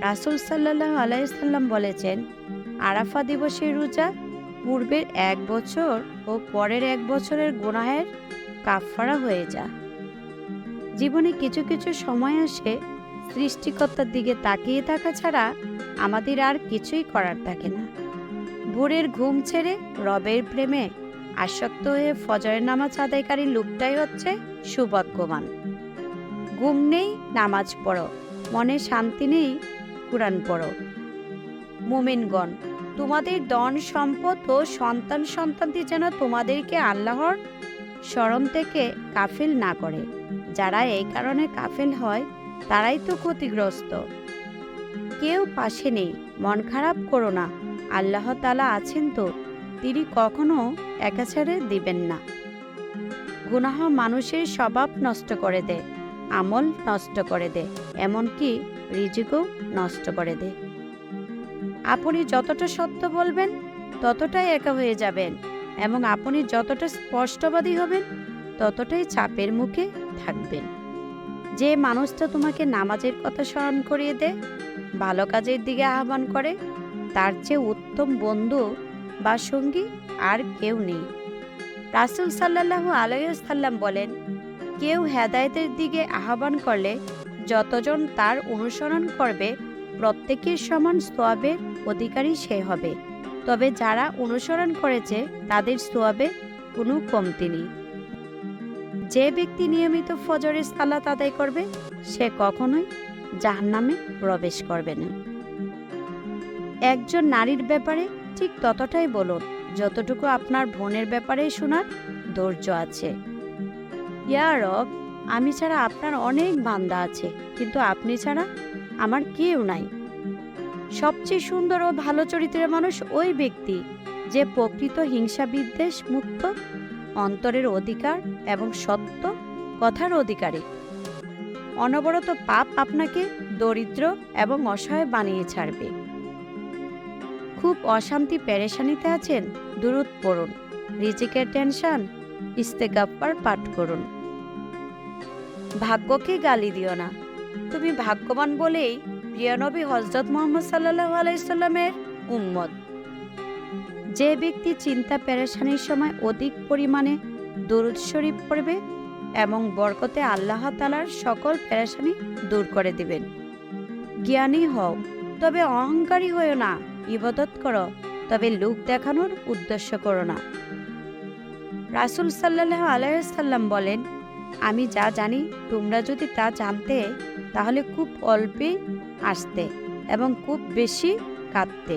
রাসুল সাল্লাহ আলাইসাল্লাম বলেছেন আরাফা দিবসের রোজা পূর্বের এক বছর ও পরের এক বছরের গুনাহের কাফফারা হয়ে যা জীবনে কিছু কিছু সময় আসে সৃষ্টিকর্তার দিকে তাকিয়ে থাকা ছাড়া আমাদের আর কিছুই করার থাকে না। ভোরের ঘুম ছেড়ে রবের প্রেমে আসক্ত হয়ে ফজরের নামাজ আদায়কারী লোকটাই হচ্ছে সৌভাগ্যবান। ঘুম নেই, নামাজ পড়ো। মনে শান্তি নেই কোরআন পড়ো। মোমেনগণ, তোমাদের দন সম্পদ ও সন্তান সন্তানটি যেন তোমাদেরকে আল্লাহর স্মরণ থেকে কাফিল না করে। যারা এই কারণে কাফিল হয়, তারাই তো ক্ষতিগ্রস্ত। কেউ পাশে নেই, মন খারাপ করো না, আল্লাহ তালা আছেন তো, তিনি কখনো একা ছেড়ে দিবেন না। গুনাহ মানুষের স্বভাব নষ্ট করে দেয়। আমল নষ্ট করে দেয় এমনকি রিজিকও নষ্ট করে দেয় আপনি যতটা সত্য বলবেন, ততটাই একা হয়ে যাবেন এবং আপনি যতটা স্পষ্টবাদী হবেন, ততটাই চাপের মুখে থাকবেন। যে মানুষটা তোমাকে নামাজের কথা স্মরণ করিয়ে দেয় ভালো কাজের দিকে আহ্বান করে, তার চেয়ে উত্তম বন্ধু বা সঙ্গী আর কেউ নেই। রাসুল সাল্লাহ আলাইসাল্লাম বলেন কেউ হেদায়তের দিকে আহ্বান করলে যতজন তার অনুসরণ করবে, প্রত্যেকের সমান সোয়াবের অধিকারী সে হবে। তবে যারা অনুসরণ করেছে, তাদের সোয়াবে কোনো কমতি নেই। যে ব্যক্তি নিয়মিত ফজরের সালাত আদায় করবে, সে কখনোই জাহান্নামে প্রবেশ করবে না। একজন নারীর ব্যাপারে ঠিক ততটাই বলুন, যতটুকু আপনার বোনের ব্যাপারে শোনার ধৈর্য আছে। ইয়া রব, আমি ছাড়া আপনার অনেক বান্দা আছে, কিন্তু আপনি ছাড়া আমার কেউ নাই। সবচেয়ে সুন্দর ও ভালো চরিত্রের মানুষ ওই ব্যক্তি, যে প্রকৃত হিংসা বিদ্বেষ মুক্ত, অন্তরের অধিকার এবং সত্য কথার অধিকারী। অনবরত পাপ আপনাকে দরিদ্র এবং অসহায় বানিয়ে ছাড়বে। খুব অশান্তি পেরেশানিতে আছেন দূরত পড়ুন, রিজিকের টেনশন ইস্তেগাপ্পার পাঠ করুন। ভাগ্যকে গালি দিও না। তুমি ভাগ্যবান বলেই প্রিয়নবী হজরত মোহাম্মদ সাল্লাহ আলাইসাল্লামের উম্মত। যে ব্যক্তি চিন্তা পেরেশানির সময় অধিক পরিমাণে দরুদ শরীফ পড়বে এবং বরকতে আল্লাহ তালার সকল পেরেশানি দূর করে দিবেন। জ্ঞানী হও, তবে অহংকারী হয়েও না, ইবাদত করো, তবে লোক দেখানোর উদ্দেশ্য করো না। রাসুল সাল্লাহ আলাইসাল্লাম বলেন, আমি যা জানি, তোমরা যদি তা জানতে, তাহলে খুব অল্পে আসতে এবং খুব বেশি কাঁদতে।